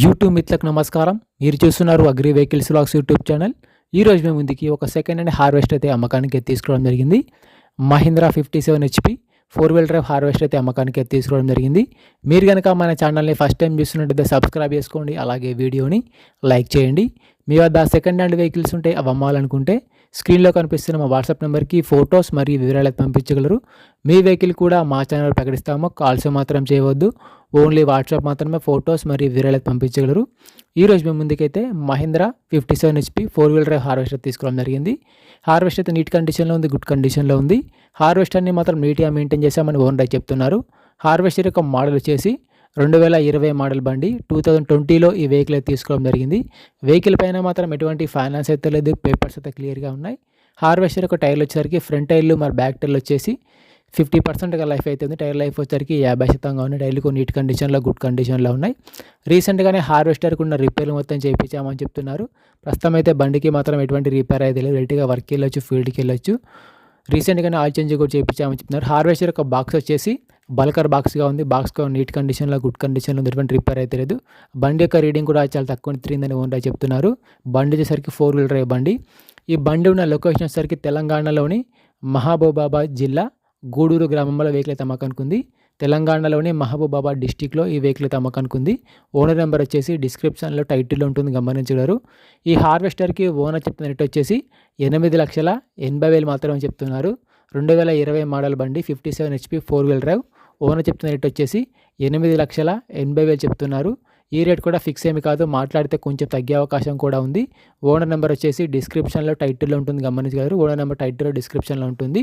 YouTube మిత్రులకు నమస్కారం. మీరు చూస్తున్నారు అగ్రి వెహికల్స్ లాక్స్ యూట్యూబ్ ఛానల్. ఈ రోజు మేము ముందుకి ఒక సెకండ్ హ్యాండ్ హార్వెస్ట్ అయితే అమ్మకానికి తీసుకోవడం జరిగింది. Mahindra fifty seven HP four wheel drive harvest అయితే అమ్మకానికి తీసుకోవడం జరిగింది. మీరు కనుక మన ఛానల్ని ఫస్ట్ టైం చూస్తున్నట్టయితే సబ్స్క్రైబ్ చేసుకోండి అలాగే వీడియోని లైక్ చేయండి. మీ వద్ద సెకండ్ హ్యాండ్ వెహికల్స్ ఉంటే అవి అమ్మాలనుకుంటే స్క్రీన్లో కనిపిస్తున్న మా వాట్సాప్ నెంబర్కి ఫొటోస్ మరియు వివరాలు పంపించగలరు. మీ వెహికల్ కూడా మా ఛానల్ ప్రకటిస్తాము కాల్స్ మాత్రం చేయవద్దు. ఓన్లీ వాట్సాప్ మాత్రమే ఫొటోస్ మరియు వివరాలు పంపించగలరు. ఈరోజు మేము ముందుకైతే Mahindra fifty seven HP four wheeler drive harvester తీసుకోవడం జరిగింది. హార్వెస్టర్ అయితే నీట్ కండిషన్లో ఉంది గుడ్ కండిషన్లో ఉంది. హార్వెస్టర్ని మాత్రం నీట్గా మెయింటైన్ చేసామని ఓనర్ చెప్తున్నారు. హార్వెస్టర్ యొక్క మోడల్ వచ్చేసి రెండు వేల ఇరవై మోడల్ బండి. టూ థౌజండ్ ట్వంటీలో ఈ వెహికల్ అయితే తీసుకోవడం జరిగింది. వెహికల్ పైన మాత్రం ఎటువంటి ఫైనాన్స్ అయితే లేదు. పేపర్స్ అయితే క్లియర్గా ఉన్నాయి. హార్వెస్టర్ ఒక టైర్లు వచ్చేసరికి ఫ్రంట్ టైర్లు మరి బ్యాక్ టైర్లు వచ్చేసి ఫిఫ్టీ పర్సెంట్గా లైఫ్ అవుతుంది టైర్ లైఫ్ వచ్చేసరికి యాభై శాతంగా ఉన్నాయి. టైర్లు నీట్ కండిషన్లో గుడ్ కండిషన్లో ఉన్నాయి. రీసెంట్గానే హార్వెస్టర్కి ఉన్న రిపేర్లు మొత్తం చేయించామని చెప్తున్నారు. ప్రస్తుతం అయితే బండికి మాత్రం ఎటువంటి రిపేర్ అయితే లేదు. రెడీగా వర్క్కి వెళ్ళొచ్చు ఫీల్డ్కి వెళ్ళొచ్చు. రీసెంట్గానే ఆయిల్ చేంజ్ కూడా చేయించామని చెప్తున్నారు. హార్వెస్టర్ యొక్క బాక్స్ వచ్చేసి బల్కర్ బాక్స్గా ఉంది. బాక్స్ నీట్ కండిషన్లో గుడ్ కండిషన్లో ఉన్నటువంటి రిపేర్ అయితే లేదు. బండి యొక్క రీడింగ్ కూడా చాలా తక్కువ తిరిగిందని ఓనర్ చెప్తున్నారు. బండి వచ్చేసరికి ఫోర్ వీలర్ డ్రైవ్ బండి. ఈ బండి ఉన్న లొకేషన్ వచ్చేసరికి తెలంగాణలోని మహబూబాబాద్ జిల్లా గూడూరు గ్రామంలో వెహికల్ అయితే అమ్మకానికి ఉంది తెలంగాణలోని మహబూబాబాద్ డిస్టిక్లో ఈ వెహికల్ అయితే అమ్మకానికి ఉంది ఓనర్ నెంబర్ వచ్చేసి డిస్క్రిప్షన్లో టైటిల్ ఉంటుంది గమనించగలరు. ఈ హార్వెస్టర్కి ఓనర్ చెప్తున్న రేట్ వచ్చేసి ఎనిమిది లక్షల ఎనభై వేలు మాత్రమే చెప్తున్నారు. రెండు వేల ఇరవై మోడల్ బండి fifty seven HP four wheel drive. Owner చెప్తున్న రేట్ వచ్చేసి ఎనిమిది లక్షల ఎనభై వేలు చెప్తున్నారు. ఈ రేట్ కూడా ఫిక్స్ ఏమి కాదు మాట్లాడితే కొంచెం తగ్గే అవకాశం కూడా ఉంది. ఓనర్ నెంబర్ వచ్చేసి డిస్క్రిప్షన్లో టైటిల్లో ఉంటుంది గమనించగలరు. ఓనర్ నెంబర్ టైటిల్లో డిస్క్రిప్షన్లో ఉంటుంది.